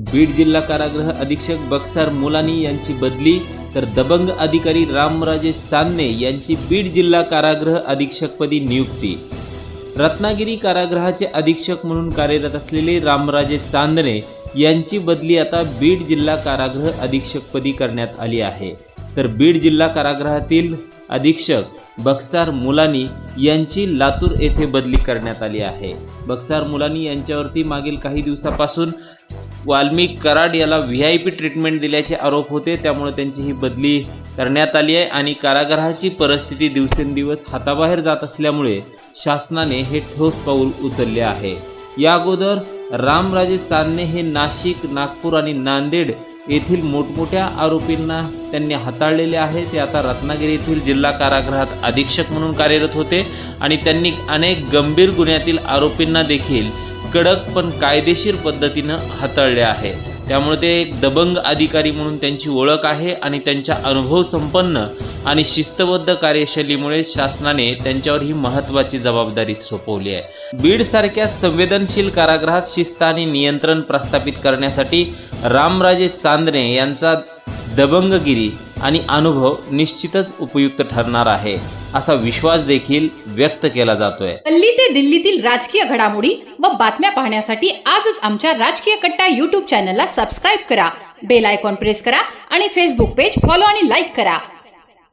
बीड जिल्हा कारागृह अधीक्षक बक्सार मुलानी यांची बदली तर दबंग अधिकारी रामराजे चांदणे यांची बीड जिल्हा कारागृह अधीक्षकपदी नियुक्ती. रत्नागिरी कारागृहाचे अधीक्षक म्हणून कार्यरत असलेले रामराजे चांदणे यांची बदली आता बीड जिल्हा कारागृह अधीक्षकपदी करण्यात आली आहे. तर बीड जिल्हा कारागृहातील अधीक्षक बक्सार मुलानी यांची लातूर येथे बदली करण्यात आली आहे. बक्सार मुलानी यांच्यावरती मागील काही दिवसापासून वाल्मिक कराड याला व्ही आय पी ट्रीटमेंट दिल्याचे आरोप होते. त्यामुळे त्यांची ही बदली करण्यात आली आहे आणि कारागृहाची परिस्थिती दिवसेंदिवस हाताबाहेर जात असल्यामुळे शासनाने हे ठोस पाऊल उचलले आहे. या अगोदर रामराजे चांदणे हे नाशिक नागपूर आणि नांदेड येथील मोठमोठ्या आरोपींना त्यांनी हाताळलेले आहे. ते आता रत्नागिरी येथील जिल्हा कारागृहात अधीक्षक म्हणून कार्यरत होते आणि त्यांनी अनेक गंभीर गुन्ह्यातील आरोपींना देखील कडक पण कायदेशीर पद्धतीनं हाताळले आहे. त्यामुळे ते एक दबंग अधिकारी म्हणून त्यांची ओळख आहे आणि त्यांच्या अनुभव संपन्न आणि शिस्तबद्ध कार्यशैलीमुळे शासनाने त्यांच्यावर ही महत्त्वाची जबाबदारी सोपवली आहे. बीड सारख्या संवेदनशील कारागृहात शिस्त आणि नियंत्रण प्रस्थापित करण्यासाठी रामराजे चांदणे यांचा दबंगगिरी आणि अनुभव निश्चितच उपयुक्त ठरणार आहे असा विश्वास देखील व्यक्त केला जातोय. दिल्ली ते दिल्लीतील राजकीय घडामोडी व बातम्या पाहण्यासाठी आजच आमच्या राजकीय कट्टा युट्यूब चॅनलला सबस्क्राईब करा. बेल आयकॉन प्रेस करा आणि फेसबुक पेज फॉलो आणि लाईक करा.